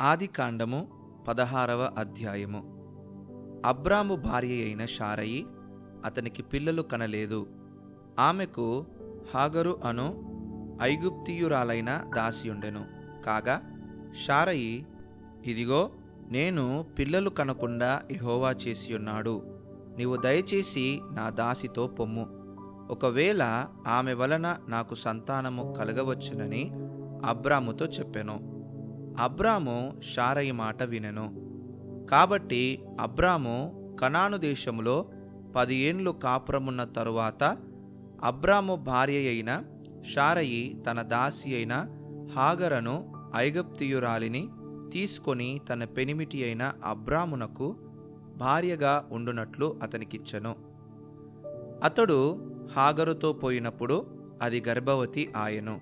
ఆదికాండము పదహారవ అధ్యాయము. అబ్రాము భార్య అయిన షారయి అతనికి పిల్లలు కనలేదు. ఆమెకు హాగరు అను ఐగుప్తియురాలైన దాసియుండెను. కాగా షారయి ఇదిగో నేను పిల్లలు కనకుండా ఇహోవా చేసియున్నాడు. నీవు దయచేసి నా దాసితో పొమ్ము. ఒకవేళ ఆమె వలన నాకు సంతానము కలగవచ్చునని అబ్రాముతో చెప్పెను. అబ్రాము షారయ్య మాట వినెను. కాబట్టి అబ్రాము కనాను దేశములో పది ఏండ్లు కాపురమున్న తరువాత అబ్రాము భార్య అయిన షారయి తన దాసి అయిన హాగరను ఐగప్తియురాలిని తీసుకొని తన పెనిమిటి అయిన అబ్రామునకు భార్యగా ఉండునట్లు అతనికిచ్చెను. అతడు హాగరుతో పోయినప్పుడు అది గర్భవతి ఆయను.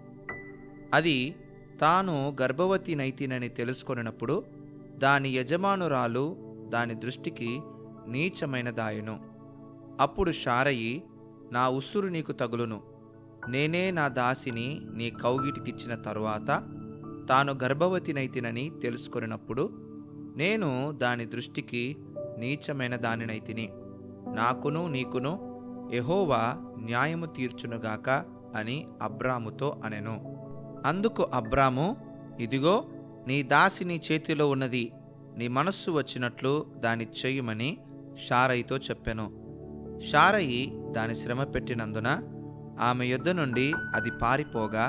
అది తాను గర్భవతి నైతినని తెలుసుకొనినప్పుడు దాని యజమానురాలు దాని దృష్టికి నీచమైనదాయను. అప్పుడు షారయి నా ఉస్సురు నీకు తగులును. నేనే నా దాసిని నీ కౌగిటికిచ్చిన తరువాత తాను గర్భవతినైతినని తెలుసుకొనినప్పుడు నేను దాని దృష్టికి నీచమైన దానినైతిని నాకును నీకును ఎహోవా న్యాయము తీర్చునుగాక అని అబ్రాముతో అనెను. అందుకు అబ్రాము ఇదిగో నీ దాసి నీ చేతిలో ఉన్నది నీ మనస్సు వచ్చినట్లు దాని చేయమని షారయితో చెప్పెను. షారయి దాని శ్రమ పెట్టినందున ఆమె యొద్ద నుండి అది పారిపోగా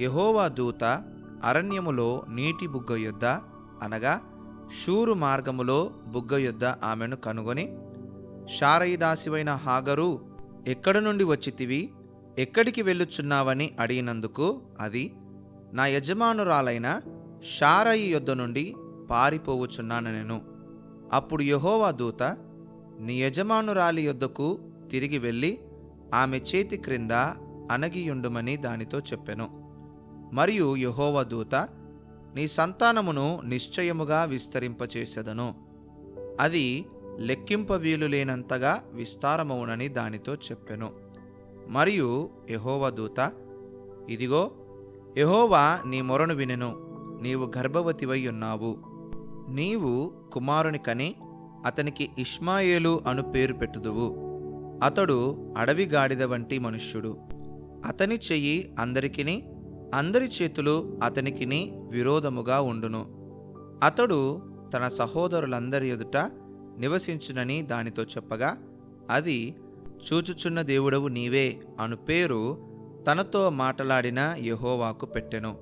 యహోవా దూత అరణ్యములో నీటి బుగ్గ యొద్ద అనగా షూరు మార్గములో బుగ్గ యొద్ద ఆమెను కనుగొని షారయి దాసివైన హాగరు ఎక్కడ నుండి వచ్చితివి? ఎక్కడికి వెళ్ళుచున్నావని అడిగినందుకు అది నా యజమానురాలైన షారయి యొద్ద నుండి పారిపోవుచున్నాను నేను అప్పుడు యహోవా దూత నీ యజమానురాలి యొద్దకు తిరిగి వెళ్ళి ఆమె చేతి క్రింద అనగియుండుమని దానితో చెప్పెను. మరియు యహోవ దూత నీ సంతానమును నిశ్చయముగా విస్తరింపచేసెదను. అది లెక్కింప వీలు లేనంతగా విస్తారమవునని దానితో చెప్పెను. మరియు యహోవ దూత ఇదిగో యహోవా నీ మొరను వినెను నీవు గర్భవతివై ఉన్నావు. నీవు కుమారుని కని అతనికి ఇష్మాయేలు అను పేరు పెట్టుదువు. అతడు అడవి గాడిద వంటి మనుష్యుడు. అతని చెయ్యి అందరికిని అందరి చేతులు అతనికిని విరోధముగా ఉండును. అతడు తన సహోదరులందరి ఎదుట నివసించునని దానితో చెప్పగా అది చూచుచున్న దేవుడవు నీవే అను పేరు తనతో మాటలాడిన యెహోవాకు పెట్టెను.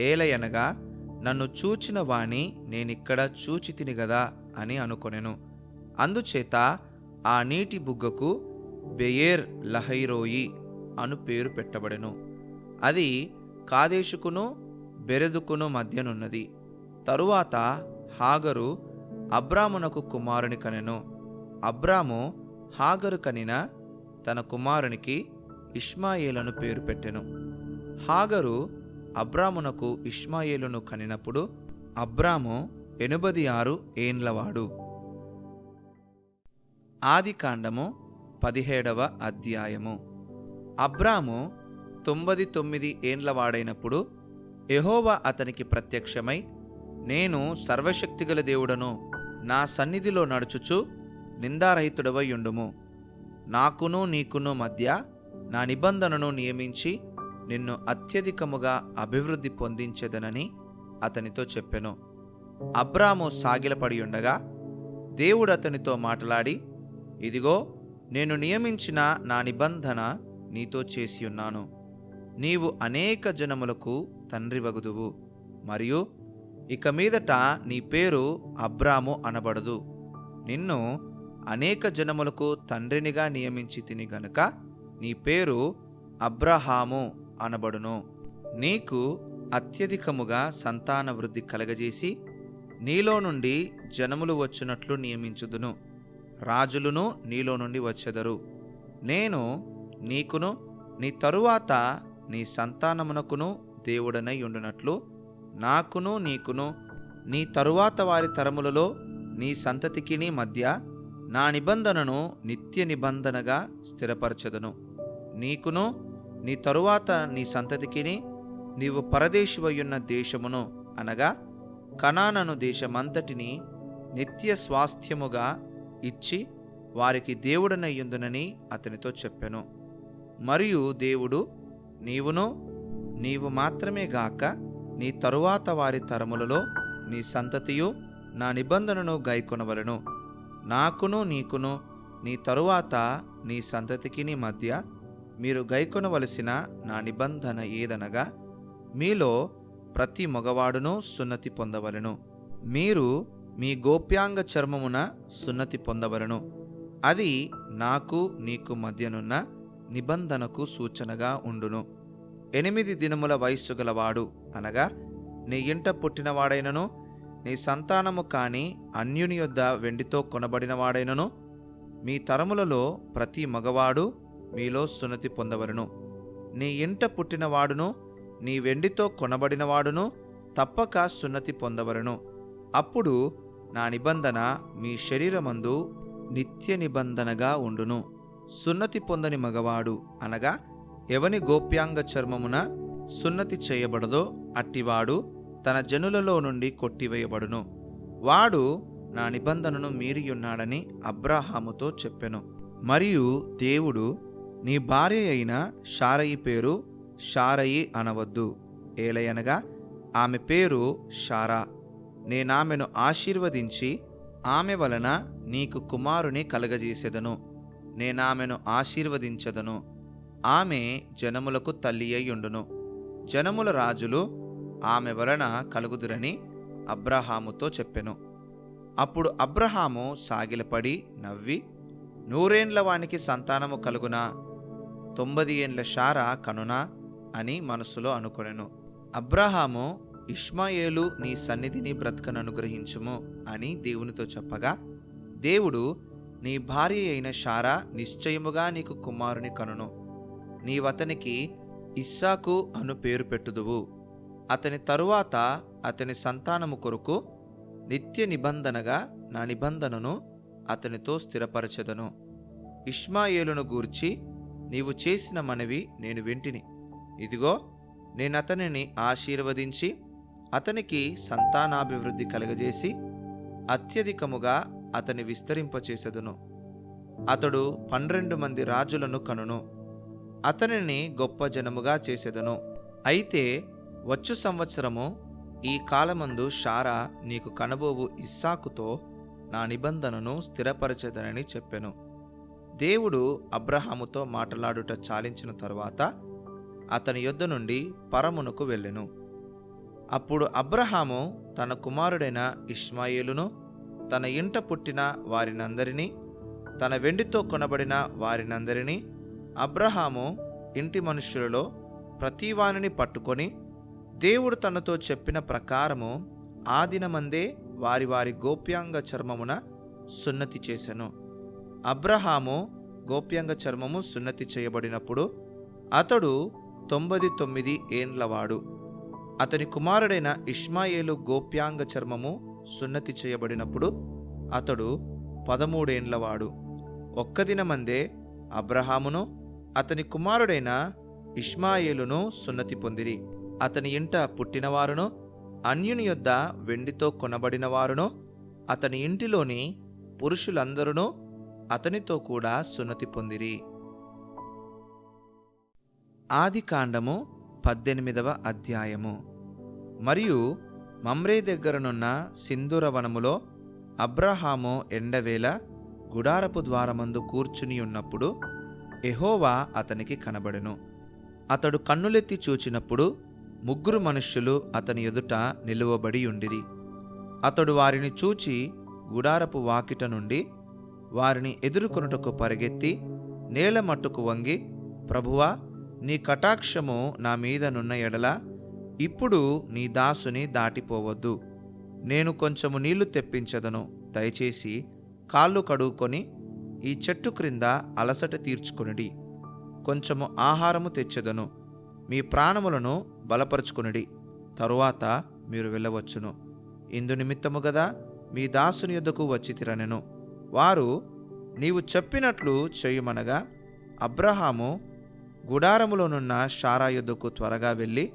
ఏలయనగా నన్ను చూచిన వాణి నేనిక్కడ చూచి తిని గదా అని అనుకొనెను. అందుచేత ఆ నీటి బుగ్గకు బెయేర్ లహైరోయి అను పేరు పెట్టబడెను. అది కాదేశుకును బెరెదుకును మధ్యనున్నది. తరువాత హాగరు అబ్రామునకు కుమారుని కనెను. అబ్రాము హాగరు కనిన తన కుమారునికి ఇష్మాయేలను పేరు పెట్టెను. హాగరు అబ్రామునకు ఇష్మాయేలును కనినప్పుడు అబ్రాము ఎనుబది ఆరు ఏండ్లవాడు. ఆదికాండము పదిహేడవ అధ్యాయము. అబ్రాము తొంభది తొమ్మిది ఏండ్లవాడైనప్పుడు ఎహోవా అతనికి ప్రత్యక్షమై నేను సర్వశక్తిగల దేవుడను నా సన్నిధిలో నడుచుచు నిందారహితుడవై ఉండుము నాకును నీకును మధ్య నా నిబంధనను నియమించి నిన్ను అత్యధికముగా అభివృద్ధి పొందించెదనని అతనితో చెప్పెను. అబ్రాము సాగిలపడి ఉండగా దేవుడు అతనితో మాట్లాడి ఇదిగో నేను నియమించిన నా నిబంధన నీతో చేసి ఉన్నాను నీవు అనేక జనములకు తండ్రి వగుదువు మరియు ఇక మీదట నీ పేరు అబ్రాము అనబడదు. నిన్ను అనేక జనములకు తండ్రినిగా నియమించి తిని గనుక నీ పేరు అబ్రహాము అనబడును. నీకు అత్యధికముగా సంతాన వృద్ధి కలగజేసి నీలో నుండి జనములు వచ్చినట్లు నియమించుదును. రాజులును నీలో నుండి వచ్చెదరు. నేను నీకును నీ తరువాత నీ సంతానమునకును దేవుడనై ఉండునట్లు నాకును నీకును నీ తరువాత వారి తరములలో నీ సంతతికిని మధ్య నా నిబంధనను నిత్య నిబంధనగా స్థిరపరచదును. నీకును నీ తరువాత నీ సంతతికిని నీవు పరదేశివయ్యున్న దేశమును అనగా కనానను దేశమంతటిని నిత్య స్వాస్థ్యముగా ఇచ్చి వారికి దేవుడనయ్యుందునని అతనితో చెప్పెను. మరియు దేవుడు నీవును నీవు మాత్రమే గాక నీ తరువాత వారి తరములలో నీ సంతతియు నా నిబంధనను గైకొనవలను. నాకును నీకును నీ తరువాత నీ సంతతికి నీ మధ్య మీరు గైకొనవలసిన నా నిబంధన ఏదనగా మీలో ప్రతి మగవాడును సున్నతి పొందవలను. మీరు మీ గోప్యాంగ చర్మమున సున్నతి పొందవలను. అది నాకు నీకు మధ్యనున్న నిబంధనకు సూచనగా ఉండును. ఎనిమిది దినముల వయస్సు గలవాడు అనగా నీ ఇంట పుట్టినవాడైనను నీ సంతానము కాని అన్యుని యొద్ద వెండితో కొనబడినవాడైనను మీ తరములలో ప్రతి మగవాడు మీలో సున్నతి పొందవలను. నీ ఇంట పుట్టినవాడును నీ వెండితో కొనబడినవాడును తప్పక సున్నతి పొందవలను. అప్పుడు నా నిబంధన మీ శరీరమందు నిత్య నిబంధనగా ఉండును. సున్నతి పొందని మగవాడు అనగా ఎవని గోప్యాంగ చర్మమున సున్నతి చేయబడదో అట్టివాడు తన జనులలో నుండి కొట్టివేయబడును. వాడు నా నిబంధనను మీరియున్నాడని అబ్రాహాముతో చెప్పెను. మరియు దేవుడు నీ భార్య అయిన షారయి పేరు షారయి అనవద్దు. ఏలయనగా ఆమె పేరు షారా. నేనామెను ఆశీర్వదించి ఆమె వలన నీకు కుమారుని కలగజేసెదను. నేనామెను ఆశీర్వదించదను. ఆమె జనములకు తల్లి అయ్యుండును. జనముల రాజులు ఆమె వలన కలుగుదురని అబ్రహాముతో చెప్పెను. అప్పుడు అబ్రహాము సాగిలపడి నవ్వి నూరేండ్ల వానికి సంతానము కలుగునా? తొంభది ఏండ్ల షారా కనునా? అని మనసులో అనుకొనెను. అబ్రహాము ఇష్మాయేలు నీ సన్నిధిని బ్రతకను అనుగ్రహించుము అని దేవునితో చెప్పగా దేవుడు నీ భార్య అయిన షారా నిశ్చయముగా నీకు కుమారుని కనును. నీవతనికి ఇస్సాకు అను పేరు పెట్టుదువు. అతని తరువాత అతని సంతానము కొరకు నిత్య నిబంధనగా నా నిబంధనను అతనితో స్థిరపరచెదను. ఇష్మాయేలును గూర్చి నీవు చేసిన మనవి నేను వింటిని. ఇదిగో నేనతనిని ఆశీర్వదించి అతనికి సంతానాభివృద్ధి కలగజేసి అత్యధికముగా అతని విస్తరింపచేసెదను. అతడు పన్నెండు మంది రాజులను కనును. అతనిని గొప్ప జనముగా చేసెదను. అయితే వచ్చు సంవత్సరము ఈ కాలమందు షారా నీకు కనబోవు ఇస్సాకుతో నా నిబంధనను స్థిరపరచదనని చెప్పెను. దేవుడు అబ్రహాముతో మాట్లాడుట చాలించిన తరువాత అతని యొద్ద నుండి పరమునకు వెళ్ళెను. అప్పుడు అబ్రహాము తన కుమారుడైన ఇష్మాయేలును తన ఇంట పుట్టిన వారినందరినీ తన వెండితో కొనబడిన వారినందరినీ అబ్రహాము ఇంటి మనుష్యులలో ప్రతివానిని పట్టుకొని దేవుడు తనతో చెప్పిన ప్రకారము ఆ దినమందే వారి వారి గోప్యాంగ చర్మమున సున్నతి చేసెను. అబ్రహాము గోప్యాంగ చర్మము సున్నతి చేయబడినప్పుడు అతడు తొంభది తొమ్మిది ఏండ్లవాడు. అతని కుమారుడైన ఇష్మాయేలు గోప్యాంగ చర్మము సున్నతి చేయబడినప్పుడు అతడు పదమూడేండ్లవాడు. ఒక్క దినమందే అబ్రహామును అతని కుమారుడైన ఇష్మాయేలును సున్నతి పొందిరి. అతని ఇంట పుట్టినవారును అన్యుని యొద్ద వెండితో కొనబడినవారును అతని ఇంటిలోని పురుషులందరూ అతనితో కూడా సున్నతి పొందిరి. ఆది కాండము పద్దెనిమిదవ అధ్యాయము. మరియు మమ్రే దగ్గరనున్న సింధూర వనములో అబ్రహాము ఎండవేళ గుడారపు ద్వారమందు కూర్చుని ఉన్నప్పుడు ఎహోవా అతనికి కనబడెను. అతడు కన్నులెత్తి చూచినప్పుడు ముగ్గురు మనుష్యులు అతని ఎదుట నిలువబడి ఉండిరి. అతడు వారిని చూచి గుడారపు వాకిట నుండి వారిని ఎదుర్కొనుటకు పరిగెత్తి నేల మట్టుకు వంగి ప్రభువా నీ కటాక్షము నా మీదనున్న ఎడల ఇప్పుడు నీ దాసుని దాటిపోవద్దు. నేను కొంచెము నీళ్ళు తెప్పించదను. దయచేసి కాళ్ళు కడుక్కొని ఈ చెట్టు క్రింద అలసట తీర్చుకొనిడి. కొంచెము ఆహారము తెచ్చదను. మీ ప్రాణములను బలపరుచుకొనిడి. తరువాత మీరు వెళ్ళవచ్చును. ఇందు నిమిత్తము గదా మీ దాసుని యొద్దకు వచ్చి తిరనెను. వారు నీవు చెప్పినట్లు చేయుమనగా అబ్రహాము గుడారములోనున్న షారా యొద్దకు త్వరగా వెళ్ళి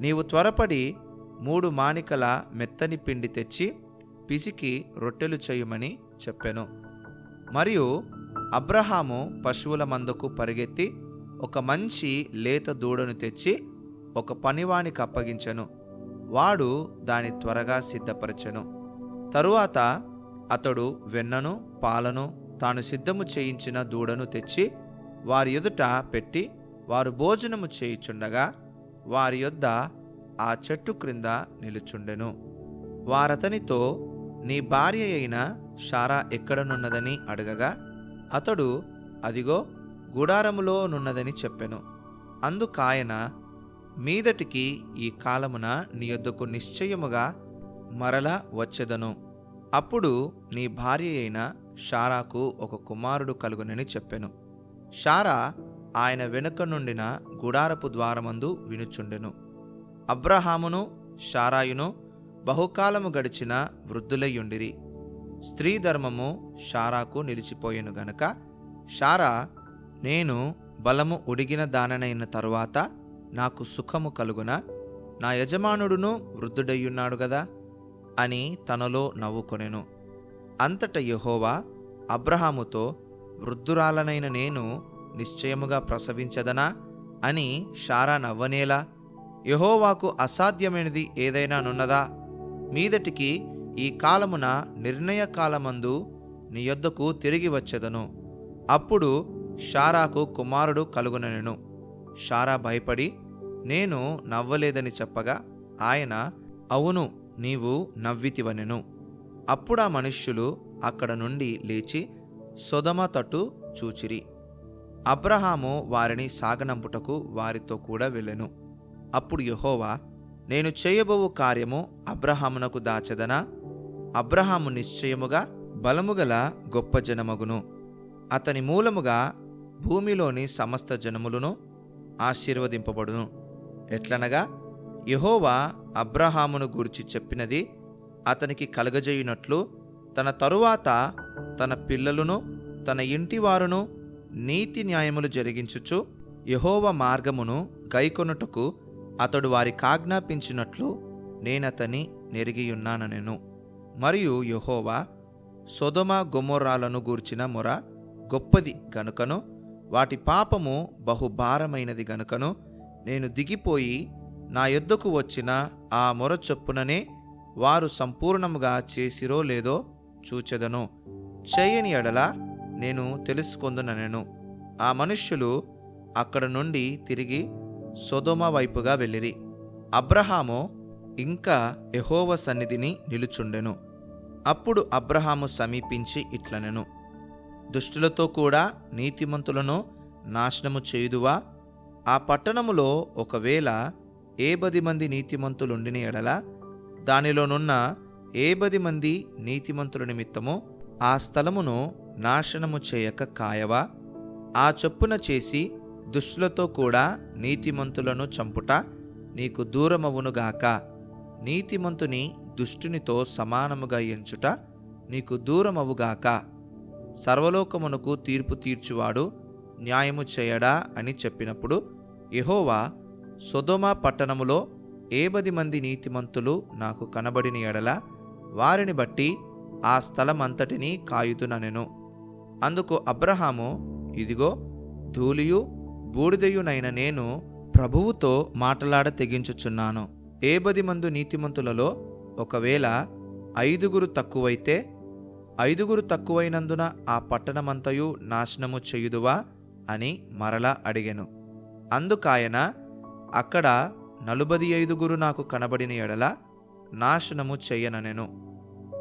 నీవు త్వరపడి మూడు మానికల మెత్తని పిండి తెచ్చి పిసికి రొట్టెలు చేయమని చెప్పెను. మరియు అబ్రహాము పశువుల మందకు పరిగెత్తి ఒక మంచి లేత దూడను తెచ్చి ఒక పనివానికి అప్పగించను. వాడు దాని త్వరగా సిద్ధపరచెను. తరువాత అతడు వెన్నను పాలను తాను సిద్ధము చేయించిన దూడను తెచ్చి వారి ఎదుట పెట్టి వారు భోజనము చేయుచుండగా వారి యొద్ద ఆ చెట్టు క్రింద నిలుచుండెను. వారతనితో నీ భార్య అయిన షారా ఎక్కడనున్నదని అడగగా అతడు అదిగో గుడారములో నున్నదని చెప్పెను. అందుకాయన మీదటికి ఈ కాలమున నీ యొద్దకు నిశ్చయముగా మరల వచ్చెదను. అప్పుడు నీ భార్య అయిన షారాకు ఒక కుమారుడు కలుగునని చెప్పెను. షారా ఆయన వెనుక నుండిన గుడారపు ద్వారమందు వినుచుండెను. అబ్రహామును షారాయును బహుకాలము గడిచిన వృద్ధులయ్యుండిరి స్త్రీ ధర్మము షారాకు నిలిచిపోయెను గనక షారా నేను బలము ఉడిగిన దాననైన తరువాత నాకు సుఖము కలుగున? నా యజమానుడును వృద్ధుడయ్యున్నాడు గదా? అని తనలో నవ్వుకొనెను. అంతట యహోవా అబ్రహాముతో వృద్ధురాలనైన నేను నిశ్చయముగా ప్రసవించదనా? అని షారా నవ్వనేలా యహోవాకు అసాధ్యమైనది ఏదైనా నున్నదా? మీదటికి ఈ కాలమున నిర్ణయ కాలమందు నీ యొద్దకు తిరిగి వచ్చెదను. అప్పుడు షారాకు కుమారుడు కలుగునెను. షారా భయపడి నేను నవ్వలేదని చెప్పగా ఆయన అవును నీవు నవ్వితివనెను. అప్పుడా మనుష్యులు అక్కడ నుండి లేచి సొదమ తట్టు చూచిరి. అబ్రహాము వారిని సాగనంపుటకు వారితో కూడా వెళ్ళెను. అప్పుడు యహోవా నేను చేయబోవు కార్యము అబ్రహామునకు దాచెదనా? అబ్రహాము నిశ్చయముగా బలముగల గొప్ప జనమగును. అతని మూలముగా భూమిలోని సమస్త జనములను ఆశీర్వదింపబడును. ఎట్లనగా యహోవా అబ్రహామును గురించి చెప్పినది అతనికి కలగజేయునట్లు తన తరువాత తన పిల్లలను తన ఇంటివారును నీతి న్యాయములు జరిగించుచు యహోవ మార్గమును గైకొనుటకు అతడు వారికి ఆజ్ఞాపించినట్లు నేనతని నెరిగియున్నాననెను. మరియు యహోవా సొదమ గొమొర్రాలను గూర్చిన మొర గొప్పది కనుకను వాటి పాపము బహుభారమైనది గనుకను నేను దిగిపోయి నా యొద్దకు వచ్చిన ఆ మొర చొప్పుననే వారు సంపూర్ణముగా చేసిరో లేదో చూచెదను. చేయని ఎడల నేను తెలుసుకొందుననెను. ఆ మనుష్యులు అక్కడ నుండి తిరిగి సొదొమ వైపుగా వెళ్ళిరి. అబ్రహాము ఇంకా యహోవ సన్నిధిని నిలుచుండెను. అప్పుడు అబ్రహాము సమీపించి ఇట్లనెను. దుష్టులతో కూడా నీతిమంతులను నాశనము చేయుదువా? ఆ పట్టణములో ఒకవేళ ఏ పది మంది నీతిమంతులుండిన ఎడల దానిలోనున్న ఏ పది మంది నీతిమంతుల నిమిత్తము ఆ స్థలమును నాశనము చేయక కాయవా? ఆ చొప్పున చేసి దుష్టులతో కూడా నీతిమంతులను చంపుట నీకు దూరమవునుగాక నీతిమంతుని దుష్టునితో సమానముగా ఎంచుట నీకు దూరమవుగాక సర్వలోకమునకు తీర్పు తీర్చువాడు న్యాయము చేయడా అని చెప్పినప్పుడు యహోవా సొదొమ పట్టణములో ఏబది మంది నీతిమంతులు నాకు కనబడిన ఎడల వారిని బట్టి ఆ స్థలమంతటినీ కాయుతుననెను అందుకు అబ్రహాము ఇదిగో ధూళియు బూడిదయునైన నేను ప్రభువుతో మాటలాడ తెగించుచున్నాను. ఏబది మందు నీతిమంతులలో ఒకవేళ ఐదుగురు తక్కువైతే ఐదుగురు తక్కువైనందున ఆ పట్టణమంతయు నాశనము చేయుదువా? అని మరలా అడిగెను. అందుకాయన అక్కడ నలుబది ఐదుగురు నాకు కనబడిన ఎడల నాశనము చెయ్యననెను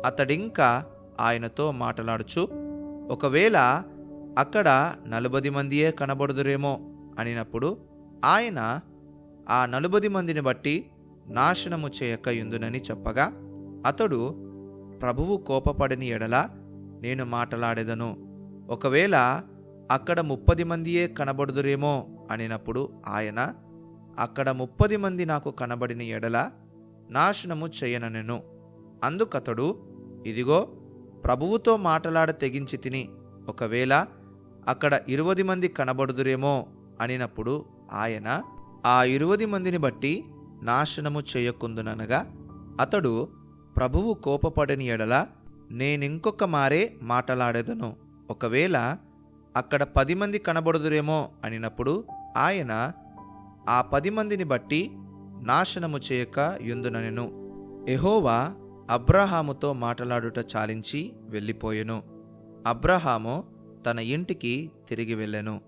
అతడింకా ఆయనతో మాట్లాడుచు ఒకవేళ అక్కడ నలుబది మందియే కనబడుదురేమో అనినప్పుడు ఆయన ఆ నలుబది మందిని బట్టి నాశనము చేయక యుందునని చెప్పగా అతడు ప్రభువు కోపపడని ఎడల నేను మాటలాడేదను. ఒకవేళ అక్కడ ముప్పది మందియే కనబడుదురేమో అనినప్పుడు ఆయన అక్కడ ముప్పది మంది నాకు కనబడిన ఎడల నాశనము చేయననెను. అందుకతడు ఇదిగో ప్రభువుతో మాటలాడ తెగించి తిని ఒకవేళ అక్కడ ఇరువది మంది కనబడుదురేమో అనినప్పుడు ఆయన ఆ ఇరువది మందిని బట్టి నాశనము చేయకుందుననగా అతడు ప్రభువు కోపపడని ఎడల నేనింకొక మారే మాటలాడేదను. ఒకవేళ అక్కడ పది మంది కనబడుదురేమో అనినప్పుడు ఆయన ఆ పది మందిని బట్టి నాశనము చేయక యుందుననెను. ఎహోవా అబ్రహాముతో మాటలాడుట చాలించి వెళ్ళిపోయెను. అబ్రహాము తన ఇంటికి తిరిగి వెళ్ళెను.